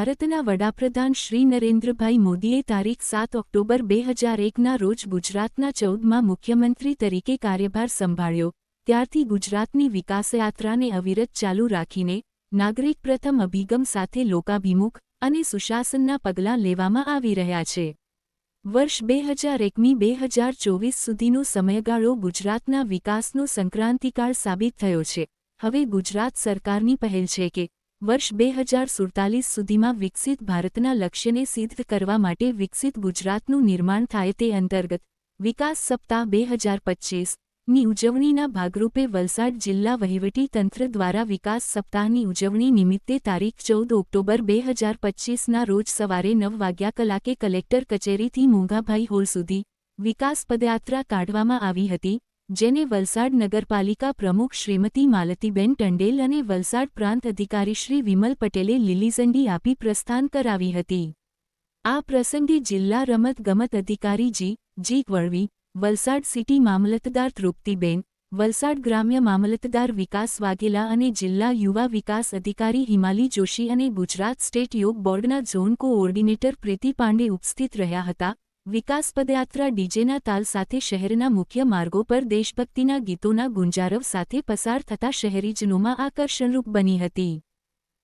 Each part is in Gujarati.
ભારતના વડાપ્રધાન શ્રી નરેન્દ્રભાઈ મોદીએ તારીખ સાત ઓક્ટોબર બે હજાર એકના રોજ ગુજરાતના ચૌદમાં મુખ્યમંત્રી તરીકે કાર્યભાર સંભાળ્યો. ત્યારથી ગુજરાતની વિકાસયાત્રાને અવિરત ચાલુ રાખીને નાગરિક પ્રથમ અભિગમ સાથે લોકાભિમુખ અને સુશાસનના પગલાં લેવામાં આવી રહ્યા છે. વર્ષ બે હજાર એકમી બે હજાર ચોવીસ સુધીનો સમયગાળો ગુજરાતના વિકાસનો સંક્રાંતિકાળ સાબિત થયો છે. હવે ગુજરાત સરકારની પહેલ છે કે વર્ષ બે હજાર સુડતાલીસ સુધીમાં વિકસિત ભારતના લક્ષ્યને સિદ્ધ કરવા માટે વિકસિત ગુજરાતનું નિર્માણ થાય તે અંતર્ગત, વિકાસ સપ્તાહ બે હજાર પચ્ચીસની ઉજવણીના ભાગરૂપે વલસાડ જિલ્લા વહીવટી તંત્ર દ્વારા વિકાસ સપ્તાહની ઉજવણી નિમિત્તે તારીખ ચૌદ ઓક્ટોબર બે હજાર પચ્ચીસના રોજ સવારે નવ વાગ્યા કલાકે કલેક્ટર કચેરીથી મોંઘાભાઈ હોલ સુધી વિકાસ પદયાત્રા કાઢવામાં આવી હતી. જેને વલસાડ નગરપાલિકા પ્રમુખ શ્રીમતી માલતીબેન ટંડેલ અને વલસાડ પ્રાંત અધિકારી શ્રી વિમલ પટેલે લીલીઝંડી આપી પ્રસ્થાન કરાવી હતી. આ પ્રસંગે જિલ્લા રમતગમત અધિકારીજી જી વળવી વલસાડ સિટી મામલતદાર તૃપ્તિબેન, વલસાડ ગ્રામ્ય મામલતદાર વિકાસ વાઘેલા અને જિલ્લા યુવા વિકાસ અધિકારી હિમાલી જોશી અને ગુજરાત સ્ટેટ યોગ બોર્ડના ઝોન કોઓર્ડિનેટર પ્રીતિ પાંડે ઉપસ્થિત રહ્યા હતા. વિકાસ પદયાત્રા ડીજેના તાલ સાથે શહેરના મુખ્ય માર્ગો પર દેશભક્તિના ગીતોના ગુંજારવ સાથે પસાર થતા શહેરીજનોમાં આકર્ષણરૂપ બની હતી.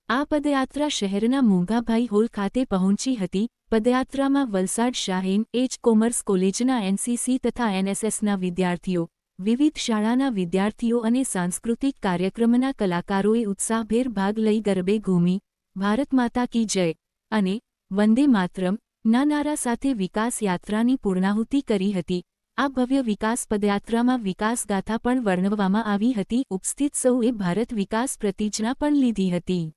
આ પદયાત્રા શહેરના મોંઘાભાઈ હોલ ખાતે પહોંચી હતી. પદયાત્રામાં વલસાડ શાહીન એચ કોમર્સ કોલેજના એનસીસી તથા એનએસએસના વિદ્યાર્થીઓ, વિવિધ શાળાના વિદ્યાર્થીઓ અને સાંસ્કૃતિક કાર્યક્રમના કલાકારોએ ઉત્સાહભેર ભાગ લઈ ગરબે ઘૂમી, ભારત માતા કી જય અને વંદે માતરમ ના નારા સાથે વિકાસ યાત્રાની પૂર્ણાહુતિ કરી હતી. આ ભવ્ય વિકાસ પદયાત્રામાં વિકાસગાથા પણ વર્ણવવામાં આવી હતી. ઉપસ્થિત સૌએ ભારત વિકાસ પ્રતિજ્ઞા પણ લીધી હતી.